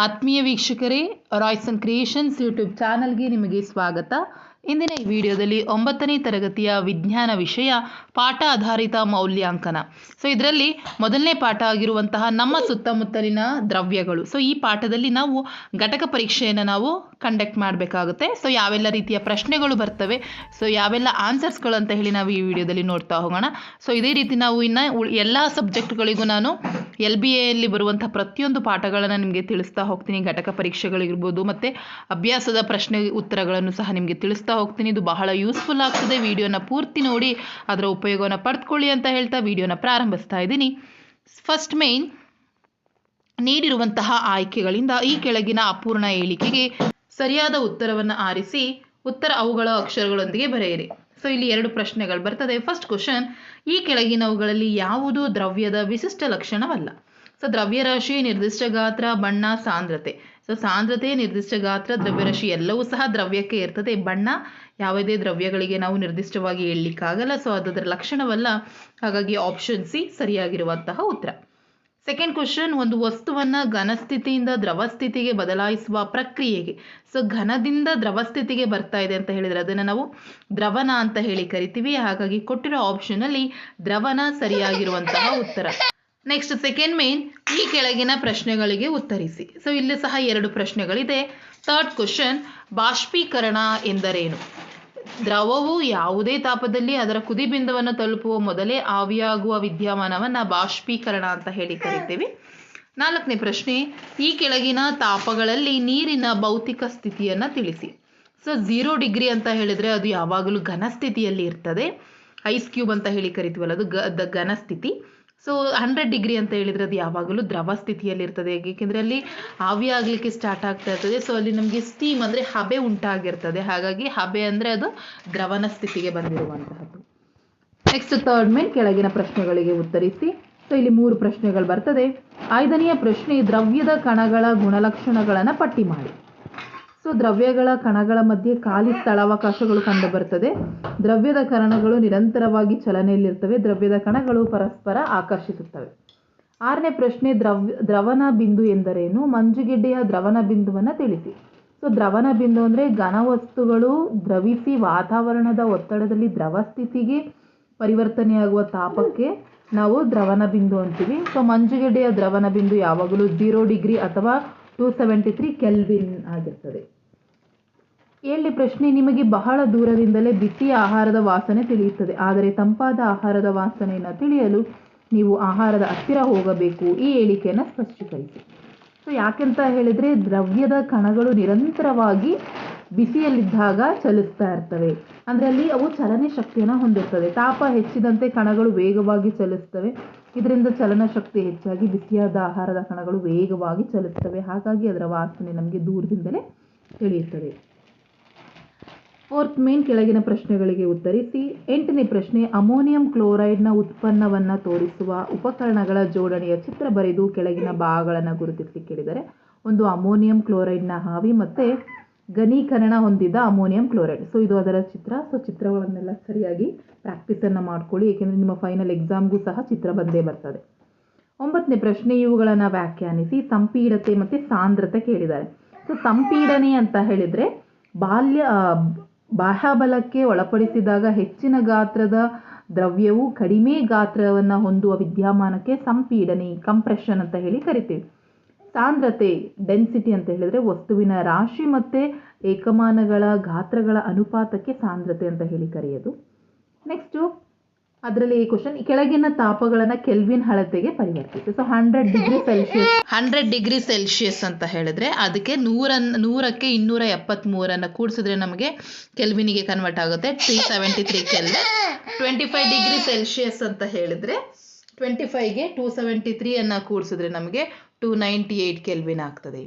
ಆತ್ಮೀಯ ವೀಕ್ಷಕರೇ Royson creations YouTube ಚಾನಲ್ಗೆ ನಿಮಗೆ ಸ್ವಾಗತ. ಇಂದಿನ ಈ ವಿಡಿಯೋದಲ್ಲಿ ಒಂಬತ್ತನೇ ತರಗತಿಯ ವಿಜ್ಞಾನ ವಿಷಯ ಪಾಠ ಆಧಾರಿತ ಮೌಲ್ಯಾಂಕನ. ಸೊ ಇದರಲ್ಲಿ ಮೊದಲನೇ ಪಾಠ ಆಗಿರುವಂತಹ ನಮ್ಮ ಸುತ್ತಮುತ್ತಲಿನ ದ್ರವ್ಯಗಳು. ಸೊ ಈ ಪಾಠದಲ್ಲಿ ನಾವು ಘಟಕ ಪರೀಕ್ಷೆಯನ್ನು ನಾವು ಕಂಡಕ್ಟ್ ಮಾಡಬೇಕಾಗುತ್ತೆ. ಸೊ ಯಾವೆಲ್ಲ ರೀತಿಯ ಪ್ರಶ್ನೆಗಳು ಬರ್ತವೆ ಸೊ ಯಾವೆಲ್ಲ ಆನ್ಸರ್ಸ್ಗಳು ಅಂತ ಹೇಳಿ ನಾವು ಈ ವಿಡಿಯೋದಲ್ಲಿ ನೋಡ್ತಾ ಹೋಗೋಣ. ಸೊ ಇದೇ ರೀತಿ ನಾವು ಇನ್ನು ಎಲ್ಲ ಸಬ್ಜೆಕ್ಟ್ಗಳಿಗೂ ನಾನು ಎಲ್ ಬಿ ಎಲ್ಲಿ ಬರುವಂಥ ಪ್ರತಿಯೊಂದು ಪಾಠಗಳನ್ನು ನಿಮಗೆ ತಿಳಿಸ್ತಾ ಹೋಗ್ತೀನಿ. ಘಟಕ ಪರೀಕ್ಷೆಗಳಿರ್ಬೋದು ಮತ್ತು ಅಭ್ಯಾಸದ ಪ್ರಶ್ನೆ ಉತ್ತರಗಳನ್ನು ಸಹ ನಿಮಗೆ ತಿಳಿಸ್ತಾ ಹೋಗ್ತೀನಿ. ಇದು ಬಹಳ ಯೂಸ್ಫುಲ್ ಆಗ್ತದೆ. ವಿಡಿಯೋನ ಪೂರ್ತಿ ನೋಡಿ, ಅದರ ಉಪಯೋಗವನ್ನು ಪಡೆದುಕೊಳ್ಳಿ ಅಂತ ಹೇಳ್ತಾ ವಿಡಿಯೋನ ಪ್ರಾರಂಭಿಸ್ತಾ ಇದ್ದೀನಿ. ಫಸ್ಟ್ ಮೇನ್ ನೀಡಿರುವಂತಹ ಆಯ್ಕೆಗಳಿಂದ ಈ ಕೆಳಗಿನ ಅಪೂರ್ಣ ಹೇಳಿಕೆಗೆ ಸರಿಯಾದ ಉತ್ತರವನ್ನು ಆರಿಸಿ, ಉತ್ತರ ಅವುಗಳ ಅಕ್ಷರಗಳೊಂದಿಗೆ ಬರೆಯಿರಿ. ಸೊ ಇಲ್ಲಿ ಎರಡು ಪ್ರಶ್ನೆಗಳು ಬರ್ತದೆ. ಫಸ್ಟ್ ಕ್ವಶನ್ ಈ ಕೆಳಗಿನವುಗಳಲ್ಲಿ ಯಾವುದು ದ್ರವ್ಯದ ವಿಶಿಷ್ಟ ಲಕ್ಷಣವಲ್ಲ. ಸೊ ದ್ರವ್ಯರಾಶಿ, ನಿರ್ದಿಷ್ಟ ಗಾತ್ರ, ಬಣ್ಣ, ಸಾಂದ್ರತೆ. ಸೊ ಸಾಂದ್ರತೆ, ನಿರ್ದಿಷ್ಟ ಗಾತ್ರ, ದ್ರವ್ಯರಾಶಿ ಎಲ್ಲವೂ ಸಹ ದ್ರವ್ಯಕ್ಕೆ ಇರ್ತದೆ. ಬಣ್ಣ ಯಾವುದೇ ದ್ರವ್ಯಗಳಿಗೆ ನಾವು ನಿರ್ದಿಷ್ಟವಾಗಿ ಹೇಳಲಿಕ್ಕಾಗಲ್ಲ. ಸೊ ಅದರ ಲಕ್ಷಣವಲ್ಲ. ಹಾಗಾಗಿ ಆಪ್ಷನ್ ಸಿ ಸರಿಯಾಗಿರುವಂತಹ ಉತ್ತರ. ಸೆಕೆಂಡ್ ಕ್ವಶನ್ ಒಂದು ವಸ್ತುವನ್ನು ಘನಸ್ಥಿತಿಯಿಂದ ದ್ರವ ಸ್ಥಿತಿಗೆ ಬದಲಾಯಿಸುವ ಪ್ರಕ್ರಿಯೆಗೆ. ಸೊ ಘನದಿಂದ ದ್ರವ ಸ್ಥಿತಿಗೆ ಬರ್ತಾ ಇದೆ ಅಂತ ಹೇಳಿದರೆ ಅದನ್ನು ನಾವು ದ್ರವನ ಅಂತ ಹೇಳಿ ಕರಿತೀವಿ. ಹಾಗಾಗಿ ಕೊಟ್ಟಿರೋ ಆಪ್ಷನಲ್ಲಿ ದ್ರವನ ಸರಿಯಾಗಿರುವಂತಹ ಉತ್ತರ. ನೆಕ್ಸ್ಟ್ ಸೆಕೆಂಡ್ ಮೇನ್ ಈ ಕೆಳಗಿನ ಪ್ರಶ್ನೆಗಳಿಗೆ ಉತ್ತರಿಸಿ. ಸೊ ಇಲ್ಲಿ ಸಹ ಎರಡು ಪ್ರಶ್ನೆಗಳಿದೆ. ಥರ್ಡ್ ಕ್ವಶನ್ ಬಾಷ್ಪೀಕರಣ ಎಂದರೇನು? ದ್ರವವು ಯಾವುದೇ ತಾಪದಲ್ಲಿ ಅದರ ಕುದಿಬಿಂದುವನ್ನು ತಲುಪುವ ಮೊದಲೇ ಆವಿಯಾಗುವ ವಿದ್ಯಮಾನವನ್ನ ಬಾಷ್ಪೀಕರಣ ಅಂತ ಹೇಳಿ ಕರಿತೀವಿ. ನಾಲ್ಕನೇ ಪ್ರಶ್ನೆ, ಈ ಕೆಳಗಿನ ತಾಪಗಳಲ್ಲಿ ನೀರಿನ ಭೌತಿಕ ಸ್ಥಿತಿಯನ್ನು ತಿಳಿಸಿ. ಸೊ ಝೀರೋ ಡಿಗ್ರಿ ಅಂತ ಹೇಳಿದರೆ ಅದು ಯಾವಾಗಲೂ ಘನ ಸ್ಥಿತಿಯಲ್ಲಿ ಇರ್ತದೆ. ಐಸ್ ಕ್ಯೂಬ್ ಅಂತ ಹೇಳಿ ಕರಿತೀವಲ್ಲ, ಅದು ಘನ ಸ್ಥಿತಿ. ಸೊ ಹಂಡ್ರೆಡ್ ಡಿಗ್ರಿ ಅಂತ ಹೇಳಿದ್ರೆ ಅದು ಯಾವಾಗಲೂ ದ್ರವ ಸ್ಥಿತಿಯಲ್ಲಿ ಇರ್ತದೆ ಏಕೆಂದರೆ ಅಲ್ಲಿ ಆವಿ ಆಗಲಿಕ್ಕೆ ಸ್ಟಾರ್ಟ್ ಆಗ್ತಾ ಇರ್ತದೆ ಸೊ ಅಲ್ಲಿ ನಮಗೆ ಸ್ಟೀಮ್ ಅಂದರೆ ಹಬೆ ಉಂಟಾಗಿರ್ತದೆ. ಹಾಗಾಗಿ ಹಬೆ ಅಂದರೆ ಅದು ದ್ರವನ ಸ್ಥಿತಿಗೆ ಬಂದಿರುವಂತಹದ್ದು. ನೆಕ್ಸ್ಟ್ ಥರ್ಡ್ ಮೇಲೆ ಕೆಳಗಿನ ಪ್ರಶ್ನೆಗಳಿಗೆ ಉತ್ತರಿಸಿ. ಸೊ ಇಲ್ಲಿ ಮೂರು ಪ್ರಶ್ನೆಗಳು ಬರ್ತದೆ. ಐದನೆಯ ಪ್ರಶ್ನೆ, ದ್ರವ್ಯದ ಕಣಗಳ ಗುಣಲಕ್ಷಣಗಳನ್ನು ಪಟ್ಟಿ ಮಾಡಿ. ಸೊ ದ್ರವ್ಯಗಳ ಕಣಗಳ ಮಧ್ಯೆ ಖಾಲಿ ಸ್ಥಳಾವಕಾಶಗಳು ಕಂಡುಬರ್ತದೆ. ದ್ರವ್ಯದ ಕಣಗಳು ನಿರಂತರವಾಗಿ ಚಲನೆಯಲ್ಲಿರ್ತವೆ. ದ್ರವ್ಯದ ಕಣಗಳು ಪರಸ್ಪರ ಆಕರ್ಷಿಸುತ್ತವೆ. ಆರನೇ ಪ್ರಶ್ನೆ ದ್ರವ್ಯ ದ್ರವನ ಬಿಂದು ಎಂದರೇನು? ಮಂಜುಗೆಡ್ಡೆಯ ದ್ರವನ ಬಿಂದುವನ್ನು ತಿಳಿಸಿ. ಸೊ ದ್ರವನ ಬಿಂದು ಅಂದರೆ ಘನವಸ್ತುಗಳು ದ್ರವಿಸಿ ವಾತಾವರಣದ ಒತ್ತಡದಲ್ಲಿ ದ್ರವ ಸ್ಥಿತಿಗೆ ಪರಿವರ್ತನೆಯಾಗುವ ತಾಪಕ್ಕೆ ನಾವು ದ್ರವನ ಬಿಂದು ಅಂತೀವಿ. ಸೊ ಮಂಜುಗೆಡ್ಡೆಯ ದ್ರವನ ಬಿಂದು ಯಾವಾಗಲೂ ಜೀರೋ ಡಿಗ್ರಿ ಅಥವಾ ಟೂ ಸೆವೆಂಟಿ ತ್ರೀ ಕೆಲ್ವಿನ್ ಆಗಿರ್ತದೆ. ಏಳನೇ ಪ್ರಶ್ನೆ, ನಿಮಗೆ ಬಹಳ ದೂರದಿಂದಲೇ ಬಿಸಿ ಆಹಾರದ ವಾಸನೆ ತಿಳಿಯುತ್ತದೆ. ಆದರೆ ತಂಪಾದ ಆಹಾರದ ವಾಸನೆಯನ್ನು ತಿಳಿಯಲು ನೀವು ಆಹಾರದ ಹತ್ತಿರ ಹೋಗಬೇಕು. ಈ ಹೇಳಿಕೆಯನ್ನು ಸ್ಪಷ್ಟೀಕರಿಸಿ. ಸೊ, ಯಾಕೆಂತ ಹೇಳಿದರೆ, ದ್ರವ್ಯದ ಕಣಗಳು ನಿರಂತರವಾಗಿ ಬಿಸಿಯಲ್ಲಿದ್ದಾಗ ಚಲಿಸ್ತಾ ಇರ್ತವೆ. ಅಂದರೆ ಅಲ್ಲಿ ಅವು ಚಲನೆ ಶಕ್ತಿಯನ್ನು ಹೊಂದಿರ್ತವೆ. ತಾಪ ಹೆಚ್ಚಿದಂತೆ ಕಣಗಳು ವೇಗವಾಗಿ ಚಲಿಸ್ತವೆ. ಇದರಿಂದ ಚಲನ ಶಕ್ತಿ ಹೆಚ್ಚಾಗಿ ಬಿಸಿಯಾದ ಆಹಾರದ ಕಣಗಳು ವೇಗವಾಗಿ ಚಲಿಸ್ತವೆ. ಹಾಗಾಗಿ ಅದರ ವಾಸನೆ ನಮಗೆ ದೂರದಿಂದಲೇ ತಿಳಿಯುತ್ತದೆ. ಫೋರ್ತ್ ಮೇನ್ ಕೆಳಗಿನ ಪ್ರಶ್ನೆಗಳಿಗೆ ಉತ್ತರಿಸಿ, ಎಂಟನೇ ಪ್ರಶ್ನೆ, ಅಮೋನಿಯಂ ಕ್ಲೋರೈಡ್ನ ಉತ್ಪನ್ನವನ್ನು ತೋರಿಸುವ ಉಪಕರಣಗಳ ಜೋಡಣೆಯ ಚಿತ್ರ ಬರೆದು ಕೆಳಗಿನ ಭಾಗಗಳನ್ನು ಗುರುತಿಸಿ ಕೇಳಿದರೆ, ಒಂದು ಅಮೋನಿಯಂ ಕ್ಲೋರೈಡ್ನ ಹಾವಿ ಮತ್ತು ಘನೀಕರಣ ಹೊಂದಿದ ಅಮೋನಿಯಂ ಕ್ಲೋರೈಡ್. ಸೊ ಇದು ಅದರ ಚಿತ್ರ. ಸೊ ಚಿತ್ರಗಳನ್ನೆಲ್ಲ ಸರಿಯಾಗಿ ಪ್ರಾಕ್ಟೀಸನ್ನು ಮಾಡ್ಕೊಳ್ಳಿ. ಏಕೆಂದರೆ ನಿಮ್ಮ ಫೈನಲ್ ಎಕ್ಸಾಮ್ಗೂ ಸಹ ಚಿತ್ರ ಬಂದೇ ಬರ್ತದೆ. ಒಂಬತ್ತನೇ ಪ್ರಶ್ನೆ, ಇವುಗಳನ್ನು ವ್ಯಾಖ್ಯಾನಿಸಿ ಸಂಪೀಡತೆ ಮತ್ತು ಸಾಂದ್ರತೆ ಕೇಳಿದ್ದಾರೆ. ಸೊ ಸಂಪೀಡನೆ ಅಂತ ಹೇಳಿದರೆ ಬಾಲ್ಯ ಬಾಹ್ಯಬಲಕ್ಕೆ ಒಳಪಡಿಸಿದಾಗ ಹೆಚ್ಚಿನ ಗಾತ್ರದ ದ್ರವ್ಯವು ಕಡಿಮೆ ಗಾತ್ರವನ್ನು ಹೊಂದುವ ವಿದ್ಯಮಾನಕ್ಕೆ ಸಂಪೀಡನೆ ಕಂಪ್ರೆಷನ್ ಅಂತ ಹೇಳಿ ಕರಿತೀವಿ. ಸಾಂದ್ರತೆ ಡೆನ್ಸಿಟಿ ಅಂತ ಹೇಳಿದ್ರೆ ವಸ್ತುವಿನ ರಾಶಿ ಮತ್ತು ಏಕಮಾನಗಳ ಗಾತ್ರಗಳ ಅನುಪಾತಕ್ಕೆ ಸಾಂದ್ರತೆ ಅಂತ ಹೇಳಿ ಕರೆಯೋದು. ನೆಕ್ಸ್ಟು ಅದರಲ್ಲಿ ಈ ಕ್ವಶನ್ ಕೆಳಗಿನ ತಾಪಗಳನ್ನು ಕೆಲ್ವಿನ್ ಅಳತೆಗೆ ಪರಿವರ್ತಿಸಿ. So hundred degree Celsius hundred degree Celsius ಅಂತ ಹೇಳಿದ್ರೆ ಅದಕ್ಕೆ ನೂರನ್ನ ನೂರಕ್ಕೆ ಇನ್ನೂರ ಎಪ್ಪತ್ತ್ಮೂರನ್ನು ಕೂಡಿಸಿದ್ರೆ ನಮಗೆ ಕೆಲ್ವಿನಿಗೆ ಕನ್ವರ್ಟ್ ಆಗುತ್ತೆ. Three seventy three kelvin twenty five degree Celsius ಅಂತ ಹೇಳಿದ್ರೆ ಟ್ವೆಂಟಿ ಫೈವ್ಗೆ ಟೂ ಸೆವೆಂಟಿ ತ್ರೀಯನ್ನು ಕೂಡಿಸಿದ್ರೆ ನಮಗೆ ಟೂ ನೈಂಟಿ ಏಯ್ಟ್ ಕೆಲ್ವಿನ್ ಆಗ್ತದೆ.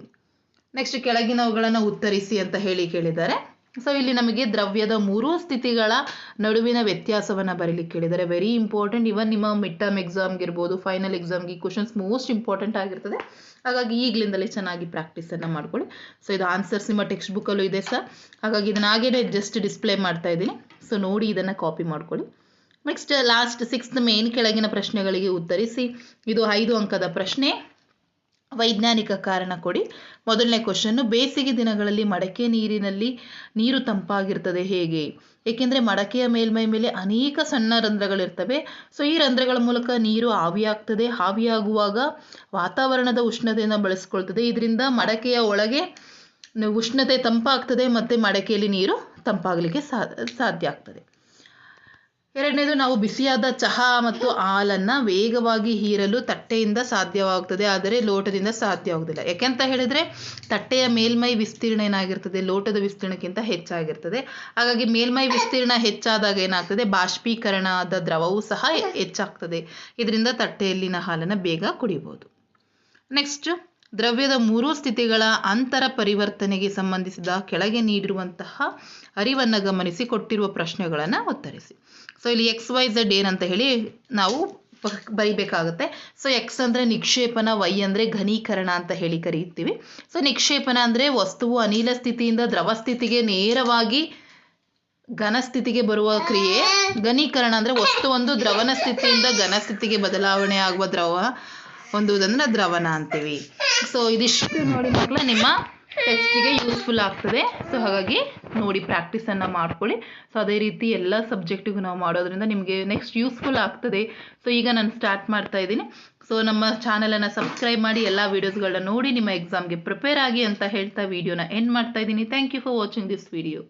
ನೆಕ್ಸ್ಟ್ ಕೆಳಗಿನವುಗಳನ್ನು ಉತ್ತರಿಸಿ ಅಂತ ಹೇಳಿ ಕೇಳಿದ್ದಾರೆ. ಸೊ ಇಲ್ಲಿ ನಮಗೆ ದ್ರವ್ಯದ ಮೂರೂ ಸ್ಥಿತಿಗಳ ನಡುವಿನ ವ್ಯತ್ಯಾಸವನ್ನು ಬರೀಲಿಕ್ಕೆ ಕೇಳಿದ್ದಾರೆ. ವೆರಿ ಇಂಪಾರ್ಟೆಂಟ್ ಇವನ್ ನಿಮ್ಮ ಮಿಡ್ ಟರ್ಮ್ ಎಕ್ಸಾಮ್ಗೆ ಇರ್ಬೋದು ಫೈನಲ್ ಎಕ್ಸಾಮ್ಗೆ ಕ್ವಶನ್ಸ್ ಮೋಸ್ಟ್ ಇಂಪಾರ್ಟೆಂಟ್ ಆಗಿರ್ತದೆ. ಹಾಗಾಗಿ ಈಗಲಿಂದಲೇ ಚೆನ್ನಾಗಿ ಪ್ರಾಕ್ಟೀಸನ್ನು ಮಾಡ್ಕೊಳ್ಳಿ. ಸೊ ಇದು ಆನ್ಸರ್ಸ್ ನಿಮ್ಮ ಟೆಕ್ಸ್ಟ್ ಬುಕ್ಕಲ್ಲೂ ಇದೆ ಸರ್ ಹಾಗಾಗಿ ಇದನ್ನ ಹಾಗೇನೆ ಜಸ್ಟ್ ಡಿಸ್ಪ್ಲೇ ಮಾಡ್ತಾ ಇದ್ದೀನಿ. ಸೊ ನೋಡಿ ಇದನ್ನು ಕಾಪಿ ಮಾಡ್ಕೊಳ್ಳಿ. ನೆಕ್ಸ್ಟ್ ಲಾಸ್ಟ್ ಸಿಕ್ಸ್ತ್ ಮೇನ್ ಕೆಳಗಿನ ಪ್ರಶ್ನೆಗಳಿಗೆ ಉತ್ತರಿಸಿ. ಇದು ಐದು ಅಂಕದ ಪ್ರಶ್ನೆ. ವೈಜ್ಞಾನಿಕ ಕಾರಣ ಕೊಡಿ. ಮೊದಲನೇ ಕ್ವಶನ್ನು ಬೇಸಿಗೆ ದಿನಗಳಲ್ಲಿ ಮಡಕೆ ನೀರಿನಲ್ಲಿ ನೀರು ತಂಪಾಗಿರ್ತದೆ ಹೇಗೆ? ಏಕೆಂದರೆ ಮಡಕೆಯ ಮೇಲ್ಮೈ ಮೇಲೆ ಅನೇಕ ಸಣ್ಣ ರಂಧ್ರಗಳಿರ್ತವೆ. ಸೊ ಈ ರಂಧ್ರಗಳ ಮೂಲಕ ನೀರು ಆವಿಯಾಗ್ತದೆ. ಆವಿಯಾಗುವಾಗ ವಾತಾವರಣದ ಉಷ್ಣತೆಯನ್ನು ಬಳಸ್ಕೊಳ್ತದೆ. ಇದರಿಂದ ಮಡಕೆಯ ಒಳಗೆ ಉಷ್ಣತೆ ತಂಪಾಗ್ತದೆ ಮತ್ತು ಮಡಕೆಯಲ್ಲಿ ನೀರು ತಂಪಾಗಲಿಕ್ಕೆ ಸಾಧ್ಯ ಆಗ್ತದೆ. ಎರಡನೇದು, ನಾವು ಬಿಸಿಯಾದ ಚಹಾ ಮತ್ತು ಹಾಲನ್ನು ವೇಗವಾಗಿ ಹೀರಲು ತಟ್ಟೆಯಿಂದ ಸಾಧ್ಯವಾಗುತ್ತದೆ ಆದರೆ ಲೋಟದಿಂದ ಸಾಧ್ಯವಾಗುವುದಿಲ್ಲ. ಯಾಕೆಂತ ಹೇಳಿದರೆ, ತಟ್ಟೆಯ ಮೇಲ್ಮೈ ವಿಸ್ತೀರ್ಣ ಏನಾಗಿರ್ತದೆ? ಲೋಟದ ವಿಸ್ತೀರ್ಣಕ್ಕಿಂತ ಹೆಚ್ಚಾಗಿರ್ತದೆ. ಹಾಗಾಗಿ ಮೇಲ್ಮೈ ವಿಸ್ತೀರ್ಣ ಹೆಚ್ಚಾದಾಗ ಏನಾಗ್ತದೆ? ಬಾಷ್ಪೀಕರಣದ ದ್ರವವೂ ಸಹ ಹೆಚ್ಚಾಗ್ತದೆ. ಇದರಿಂದ ತಟ್ಟೆಯಲ್ಲಿನ ಹಾಲನ್ನು ಬೇಗ ಕುಡಿಬೋದು. ನೆಕ್ಸ್ಟ್ ದ್ರವ್ಯದ ಮೂರು ಸ್ಥಿತಿಗಳ ಅಂತರ ಪರಿವರ್ತನೆಗೆ ಸಂಬಂಧಿಸಿದ ಕೆಳಗೆ ನೀಡಿರುವಂತಹ ಅರಿವನ್ನು ಗಮನಿಸಿ ಕೊಟ್ಟಿರುವ ಪ್ರಶ್ನೆಗಳನ್ನು ಉತ್ತರಿಸಿ. ಸೊ ಇಲ್ಲಿ ಎಕ್ಸ್ ವೈ ಝೆಡ್ ಏನಂತ ಹೇಳಿ ನಾವು ಬರಿಬೇಕಾಗುತ್ತೆ. ಸೊ ಎಕ್ಸ್ ಅಂದರೆ ನಿಕ್ಷೇಪನ ವೈ ಅಂದರೆ ಘನೀಕರಣ ಅಂತ ಹೇಳಿ ಕರೀತೀವಿ. ಸೊ ನಿಕ್ಷೇಪನ ಅಂದರೆ ವಸ್ತುವು ಅನಿಲ ಸ್ಥಿತಿಯಿಂದ ದ್ರವ ಸ್ಥಿತಿಗೆ ನೇರವಾಗಿ ಘನ ಸ್ಥಿತಿಗೆ ಬರುವ ಕ್ರಿಯೆ. ಘನೀಕರಣ ಅಂದರೆ ವಸ್ತು ಒಂದು ದ್ರವನ ಸ್ಥಿತಿಯಿಂದ ಘನ ಸ್ಥಿತಿಗೆ ಬದಲಾವಣೆ ಆಗುವ ದ್ರವ. ಹೊಂದುವುದನ್ನು ದ್ರವಣ ಅಂತೀವಿ. ಸೊ ಇದಿಷ್ಟು ನೋಡಿ ಮಕ್ಕಳ ನಿಮ್ಮ ಟೆಸ್ಟಿಗೆ ಯೂಸ್ಫುಲ್ ಆಗ್ತದೆ. ಸೊ ಹಾಗಾಗಿ ನೋಡಿ ಪ್ರಾಕ್ಟೀಸನ್ನು ಮಾಡ್ಕೊಳ್ಳಿ. ಸೊ ಅದೇ ರೀತಿ ಎಲ್ಲ ಸಬ್ಜೆಕ್ಟಿಗೂ ನಾವು ಮಾಡೋದ್ರಿಂದ ನಿಮಗೆ ನೆಕ್ಸ್ಟ್ ಯೂಸ್ಫುಲ್ ಆಗ್ತದೆ. ಸೊ ಈಗ ನಾನು ಸ್ಟಾರ್ಟ್ ಮಾಡ್ತಾ ಇದ್ದೀನಿ. ಸೊ ನಮ್ಮ ಚಾನಲನ್ನು ಸಬ್ಸ್ಕ್ರೈಬ್ ಮಾಡಿ ಎಲ್ಲ ವೀಡಿಯೋಸ್ಗಳನ್ನ ನೋಡಿ ನಿಮ್ಮ ಎಕ್ಸಾಮ್ಗೆ ಪ್ರಿಪೇರ್ ಆಗಿ ಅಂತ ಹೇಳ್ತಾ ವಿಡಿಯೋನ ಎಂಡ್ ಮಾಡ್ತಾ ಇದ್ದೀನಿ. Thank you for watching this video